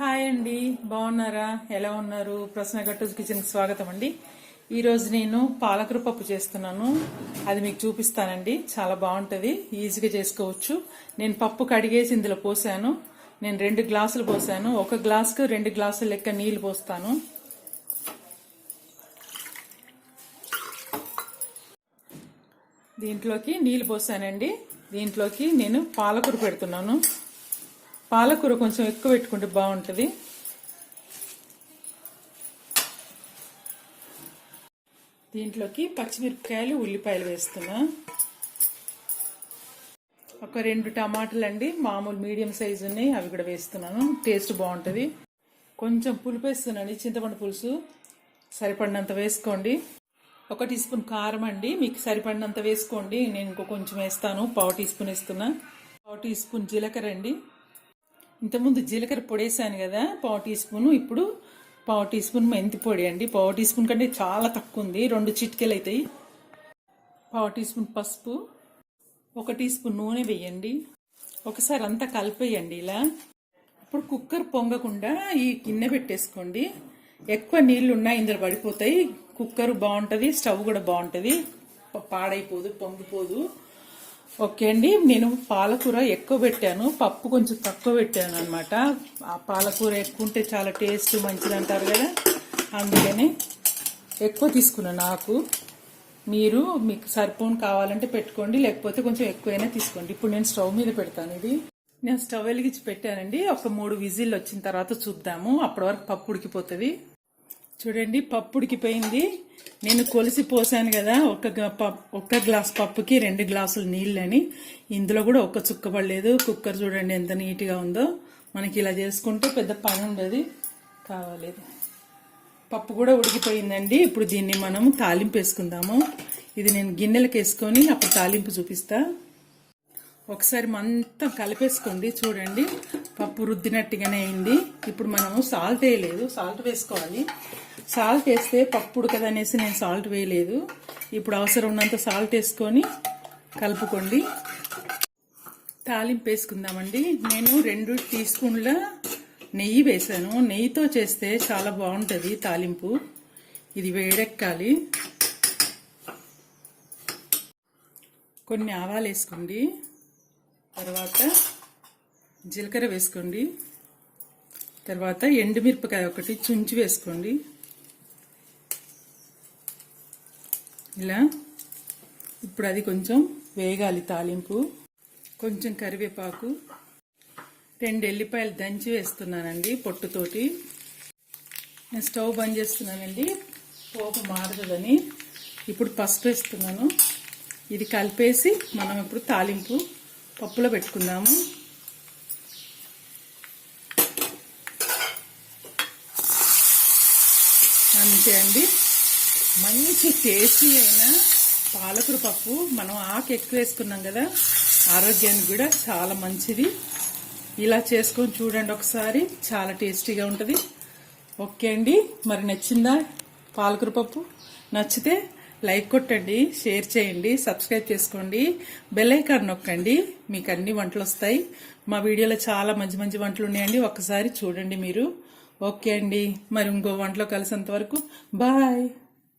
Hi అండి. బాగున్నారా? ఎలా ఉన్నారు? ప్రశ్న గట్టు కిచెన్కి స్వాగతం అండి. ఈరోజు నేను పాలకూర పప్పు చేస్తున్నాను. అది మీకు చూపిస్తానండి. చాలా బాగుంటుంది. ఈజీగా చేసుకోవచ్చు. నేను పప్పు కడిగేసి ఇందులో పోసాను. నేను రెండు గ్లాసులు పోసాను. ఒక గ్లాసుకు రెండు గ్లాసులు లెక్క నీళ్ళు పోస్తాను. దీంట్లోకి నీళ్ళు పోసానండి. దీంట్లోకి నేను పాలకూర పెడుతున్నాను. పాలకూర కొంచెం ఎక్కువ పెట్టుకుంటే బాగుంటుంది. దీంట్లోకి పచ్చిమిరపకాయలు ఉల్లిపాయలు వేస్తున్నా. ఒక రెండు టమాటాలు అండి మామూలు మీడియం సైజు ఉన్నాయి. అవి కూడా వేస్తున్నాను. టేస్ట్ బాగుంటుంది. కొంచెం పులుపు వేస్తున్నాను. చింతపండు పులుసు సరిపడినంత వేసుకోండి. ఒక టీ స్పూన్ కారం అండి. మీకు సరిపడినంత వేసుకోండి. నేను ఇంకో కొంచెం వేస్తాను. పావు టీ స్పూన్ వేస్తున్నా. పావు టీ స్పూన్ జీలకర్ర అండి. ఇంతకుముందు జీలకర్ర పొడేసాను కదా పావు టీ స్పూన్. ఇప్పుడు పావు టీ స్పూన్ మెంతి పొడి అండి. పావు టీ స్పూన్ కంటే చాలా తక్కువ ఉంది. రెండు చిటికెలు అవుతాయి పావు టీ స్పూన్ పసుపు ఒక టీ స్పూన్ నూనె వేయండి. ఒకసారి అంతా కలిపేయండి ఇలా. ఇప్పుడు కుక్కర్ పొంగకుండా ఈ గిన్నె పెట్టేసుకోండి. ఎక్కువ నీళ్ళు ఉన్నాయి ఇందులో పడిపోతాయి. కుక్కర్ బాగుంటుంది స్టవ్ కూడా బాగుంటుంది. పాడైపోదు పొంగిపోదు. ఓకే అండి నేను పాలకూర ఎక్కువ పెట్టాను పప్పు కొంచెం తక్కువ పెట్టాను అనమాట ఆ పాలకూర ఎక్కువ ఉంటే చాలా టేస్ట్ మంచిది అంటారు కదా అందుకని ఎక్కువ తీసుకున్నాను నాకు. మీరు మీకు సరిపోను కావాలంటే పెట్టుకోండి లేకపోతే కొంచెం ఎక్కువైనా తీసుకోండి. ఇప్పుడు నేను స్టవ్ మీద పెడతాను ఇది. నేను స్టవ్ వెలిగించి పెట్టానండి. ఒక మూడు విజిల్ వచ్చిన తర్వాత చూద్దాము. అప్పటి వరకు పప్పు ఉడికిపోతుంది. చూడండి పప్పు ఉడికిపోయింది నేను కొలిసి పోసాను కదా ఒక ఒక్క గ్లాస్ పప్పుకి రెండు గ్లాసులు నీళ్ళని. ఇందులో కూడా ఒక్క చుక్క పడలేదు. కుక్కర్ చూడండి ఎంత నీట్గా ఉందో. మనకి ఇలా చేసుకుంటే పెద్ద పని ఉండదు. కావాలేదు. పప్పు కూడా ఉడికిపోయిందండి. ఇప్పుడు దీన్ని మనం తాలింపు వేసుకుందాము. ఇది నేను గిన్నెలకు వేసుకొని అప్పుడు తాలింపు చూపిస్తా. ఒకసారి మొత్తం కలిపేసుకోండి చూడండి. పప్పు రుద్దినట్టుగానే అయింది. ఇప్పుడు మనము సాల్ట్ వేయలేదు. సాల్ట్ వేసుకోవాలి. సాల్ట్ వేస్తే పప్పుడు కదా అనేసి నేను సాల్ట్ వేయలేదు. ఇప్పుడు అవసరం ఉన్నంత సాల్ట్ వేసుకొని కలుపుకోండి. తాలింపు వేసుకుందామండి. నేను రెండు టీ స్పూన్ల నెయ్యి వేసాను నెయ్యితో చేస్తే చాలా బాగుంటుంది తాలింపు. ఇది వేడెక్కాలి. కొన్ని ఆవాలు వేసుకోండి. తర్వాత జీలకర్ర వేసుకోండి. తర్వాత ఎండుమిరపకాయ ఒకటి చుంచి వేసుకోండి. ఇలా ఇప్పుడు అది కొంచెం వేగాలి తాలింపు. కొంచెం కరివేపాకు. రెండు ఎల్లిపాయలు దంచి వేస్తున్నానండి పొట్టుతోటి. నేను స్టవ్ బంద్ చేస్తున్నానండి. పోపు మారుతుందని ఇప్పుడు పసుపు వేస్తున్నాను. ఇది కలిపేసి మనం ఇప్పుడు తాలింపు పప్పులో పెట్టుకుందాము. అంతే అండి. మంచి టేస్టీ అయిన పాలకూర పప్పు. మనం ఆకు ఎక్కువ వేసుకున్నాం కదా ఆరోగ్యానికి కూడా చాలా మంచిది. ఇలా చేసుకొని చూడండి ఒకసారి చాలా టేస్టీగా ఉంటుంది. ఓకే అండి మరి నచ్చిందా పాలకూర పప్పు? నచ్చితే లైక్ కొట్టండి షేర్ చేయండి సబ్స్క్రైబ్ చేసుకోండి బెల్ ఐకాన్ నొక్కండి మీకు అన్ని వంటలు వస్తాయి. మా వీడియోలో చాలా మంచి మంచి వంటలు ఉన్నాయండి ఒక్కసారి చూడండి మీరు. ఓకే అండి మరి ఇంకో వంటలో కలిసేంత వరకు బాయ్!